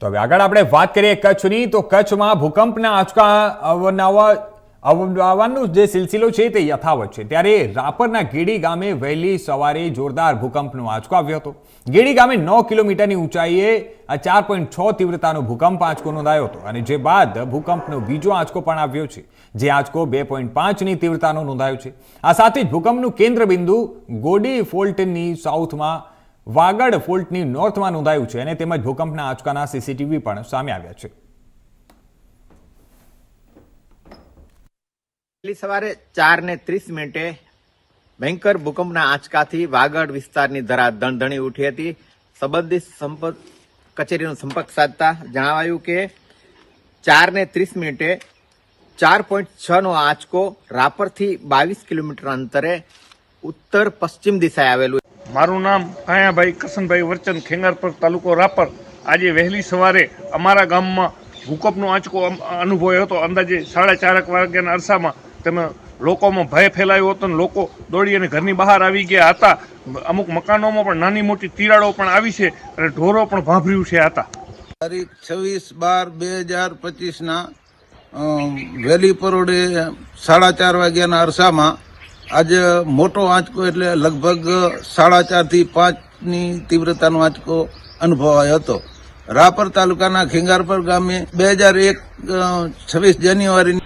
તો હવે આગળ આપણે વાત કરીએ કચ્છની, તો કચ્છમાં ભૂકંપના આંચકા અવનવા આવવાનો જે સિલસિલો છે તે યથાવત છે. ત્યારે રાપરના ગીડી ગામે વહેલી સવારે જોરદાર ભૂકંપનો આંચકો આવ્યો હતો. ગીડી ગામે નવ કિલોમીટરની ઊંચાઈએ ચાર પોઈન્ટ છ તીવ્રતાનો ભૂકંપ આંચકો નોંધાયો હતો અને જે બાદ ભૂકંપનો બીજો આંચકો પણ આવ્યો છે. જે આંચકો બે પોઈન્ટ પાંચની તીવ્રતાનો નોંધાયો છે. આ સાથે જ ભૂકંપનું કેન્દ્રબિંદુ ગોડી ફોલ્ટની સાઉથમાં વાગડ ફોલ્ટની નોર્થમાં નોંધાયું છે અને તેમજ ભૂકંપના આંચકાના સીસીટીવી પણ સામે આવ્યા છે. વહેલી સવારે ચાર ને ત્રીસ મિનિટે ભયંકર ભૂકંપના આંચકાથી વાગડ વિસ્તારની ધરા દણધણી ઉઠી હતી. સંબંધિત સંપર્ક કચેરીનો સંપર્ક સાધતા જણાવાયું કે ચાર ને ત્રીસ મિનિટે ચાર પોઈન્ટ નો આંચકો રાપરથી બાવીસ કિલોમીટર અંતરે ઉત્તર પશ્ચિમ દિશાએ આવેલું મારું નામ કાયાભાઈ કસનભાઈ વર્ચન ખેંગારપર તાલુકો રાપર. આજે વહેલી સવારે અમારા ગામમાં ભૂકંપનો આંચકો અનુભવ્યો હતો. અંદાજે સાડા ચારક વાગ્યાના અરસામાં તેમાં લોકોમાં ભય ફેલાયો હતો અને લોકો દોડી અને ઘરની બહાર આવી ગયા હતા. અમુક મકાનોમાં પણ નાની મોટી તિરાડો પણ આવી છે અને ઢોરો પણ ભાંભર્યું છે હતા તારીખ છવ્વીસ બાર બે હજાર પચીસના વહેલી પરોડે સાડા ચાર વાગ્યાના અરસામાં આજે મોટો આંચકો એટલે લગભગ સાડા ચારથી પાંચની તીવ્રતાનો આંચકો અનુભવાયો હતો. રાપર તાલુકાના ખેંગારપર ગામે બે હજાર એક છવ્વીસ જાન્યુઆરી